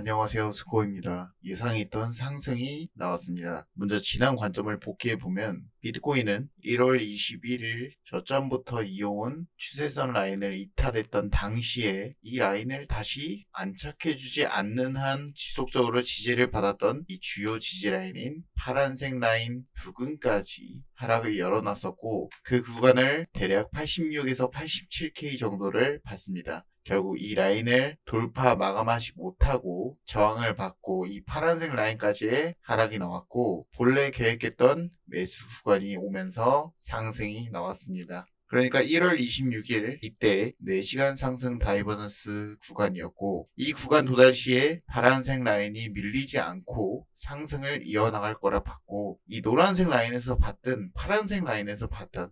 안녕하세요. 스코어입니다. 예상했던 상승이 나왔습니다. 먼저 지난 관점을 복귀해 보면 비트코인은 1월 21일 저점부터 이어온 추세선 라인을 이탈했던 당시에 이 라인을 다시 안착해주지 않는 한 지속적으로 지지를 받았던 이 주요 지지 라인인 파란색 라인 부근까지 하락을 열어놨었고 그 구간을 대략 86에서 87K 정도를 봤습니다. 결국 이 라인을 돌파 마감하지 못하고 저항을 받고 이 파란색 라인까지의 하락이 나왔고 본래 계획했던 매수 구간이 오면서 상승이 나왔습니다. 그러니까 1월 26일 이때 4시간 상승 다이버넌스 구간이었고 이 구간 도달 시에 파란색 라인이 밀리지 않고 상승을 이어나갈 거라 봤고 이 노란색 라인에서 봤든 파란색 라인에서 봤든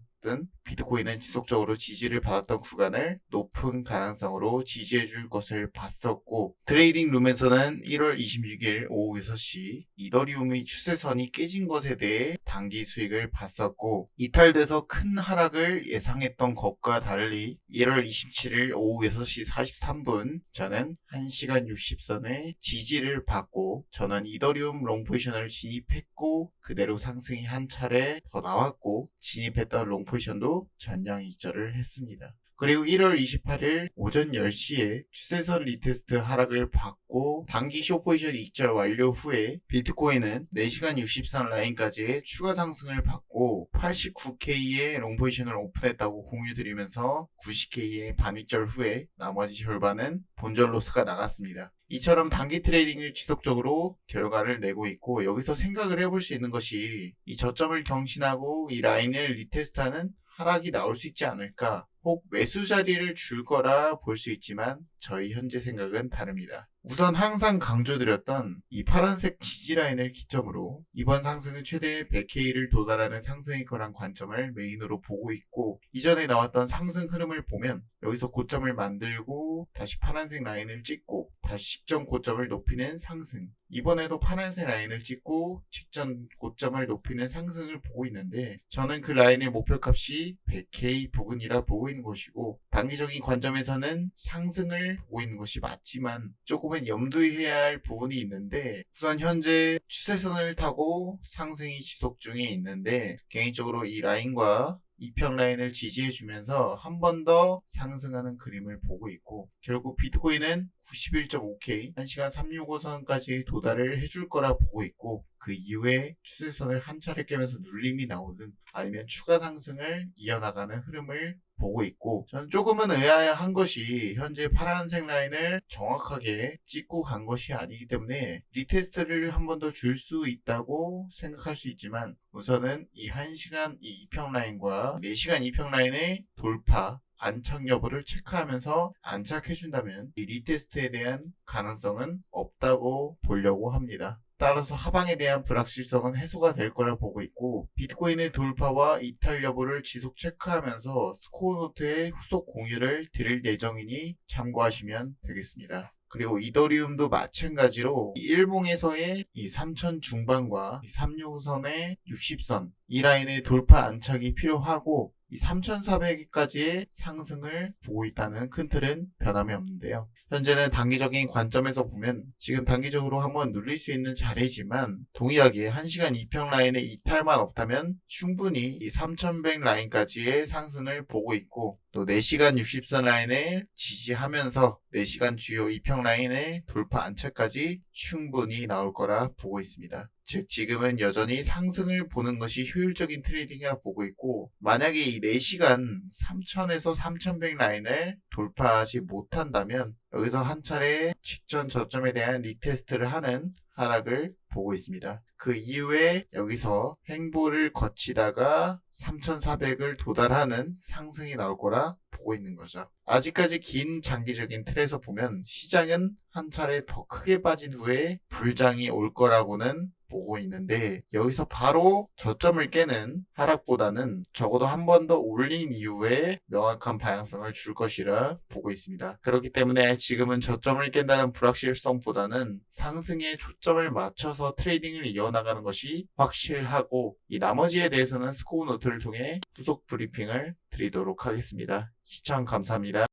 비트코인은 지속적으로 지지를 받았던 구간을 높은 가능성으로 지지해 줄 것을 봤었고 트레이딩 룸에서는 1월 26일 오후 6시 이더리움의 추세선이 깨진 것에 대해 단기 수익을 봤었고 이탈돼서 큰 하락을 예상했던 것과 달리 1월 27일 오후 6시 43분 저는 1시간 60선의 지지를 받고 저는 이더리움 롱 포지션을 진입했고 그대로 상승이 한 차례 더 나왔고 진입했던 롱 포지션도 전량 익절을 했습니다. 그리고 1월 28일 오전 10시에 추세선 리테스트 하락을 받고 단기 쇼 포지션 익절 완료 후에 비트코인은 4시간 60선 라인까지의 추가 상승을 받고 89K의 롱 포지션을 오픈했다고 공유드리면서 90K의 반익절 후에 나머지 절반은 본전 로스가 나갔습니다. 이처럼 단기 트레이딩을 지속적으로 결과를 내고 있고 여기서 생각을 해볼 수 있는 것이 이 저점을 경신하고 이 라인을 리테스트하는 하락이 나올 수 있지 않을까 혹 매수 자리를 줄 거라 볼 수 있지만 저희 현재 생각은 다릅니다. 우선 항상 강조드렸던 이 파란색 지지 라인을 기점으로 이번 상승은 최대 100K를 도달하는 상승일 거란 관점을 메인으로 보고 있고 이전에 나왔던 상승 흐름을 보면 여기서 고점을 만들고 다시 파란색 라인을 찍고 다시 직전 고점을 높이는 상승 이번에도 파란색 라인을 찍고 직전 고점을 높이는 상승을 보고 있는데 저는 그 라인의 목표값이 100K 부근이라 보고 있는 것이고 단기적인 관점에서는 상승을 보고 있는 것이 맞지만 조금 은 염두해야 할 부분이 있는데 우선 현재 추세선을 타고 상승이 지속 중에 있는데 개인적으로 이 라인과 이평 라인을 지지해주면서 한 번 더 상승하는 그림을 보고 있고 결국 비트코인은 91.5K 1시간 365선까지 도달을 해줄 거라 보고 있고 그 이후에 추세선을 한 차례 깨면서 눌림이 나오든 아니면 추가 상승을 이어나가는 흐름을 보고 있고 저는 조금은 의아한 것이 현재 파란색 라인을 정확하게 찍고 간 것이 아니기 때문에 리테스트를 한 번 더 줄 수 있다고 생각할 수 있지만 우선은 이 1시간 이 2평 라인과 4시간 2평 라인의 돌파 안착 여부를 체크하면서 안착해준다면 이 리테스트에 대한 가능성은 없다고 보려고 합니다. 따라서 하방에 대한 불확실성은 해소가 될 거라 보고 있고 비트코인의 돌파와 이탈 여부를 지속 체크하면서 스코어 노트의 후속 공유를 드릴 예정이니 참고하시면 되겠습니다. 그리고 이더리움도 마찬가지로 이 일봉에서의 이3000 중반과 36선의 60선 이 라인의 돌파 안착이 필요하고 이 3,400까지의 상승을 보고 있다는 큰 틀은 변함이 없는데요. 현재는 단기적인 관점에서 보면 지금 단기적으로 한번 눌릴 수 있는 자리지만 동일하게 1시간 2평 라인의 이탈만 없다면 충분히 이 3,100 라인까지의 상승을 보고 있고 또 4시간 60선 라인을 지지하면서 4시간 주요 2평 라인의 돌파 안착까지 충분히 나올 거라 보고 있습니다. 즉 지금은 여전히 상승을 보는 것이 효율적인 트레이딩이라 보고 있고 만약에 이 4시간 3000에서 3100 라인을 돌파하지 못한다면 여기서 한 차례 직전 저점에 대한 리테스트를 하는 하락을 보고 있습니다. 그 이후에 여기서 횡보를 거치다가 3400을 도달하는 상승이 나올 거라 보고 있는 거죠. 아직까지 긴 장기적인 틀에서 보면 시장은 한 차례 더 크게 빠진 후에 불장이 올 거라고는 보고 있는데 여기서 바로 저점을 깨는 하락보다는 적어도 한 번 더 올린 이후에 명확한 방향성을 줄 것이라 보고 있습니다. 그렇기 때문에 지금은 저점을 깬다는 불확실성보다는 상승에 초점을 맞춰서 트레이딩을 이어나가는 것이 확실하고 이 나머지에 대해서는 스코어 노트를 통해 후속 브리핑을 드리도록 하겠습니다. 시청 감사합니다.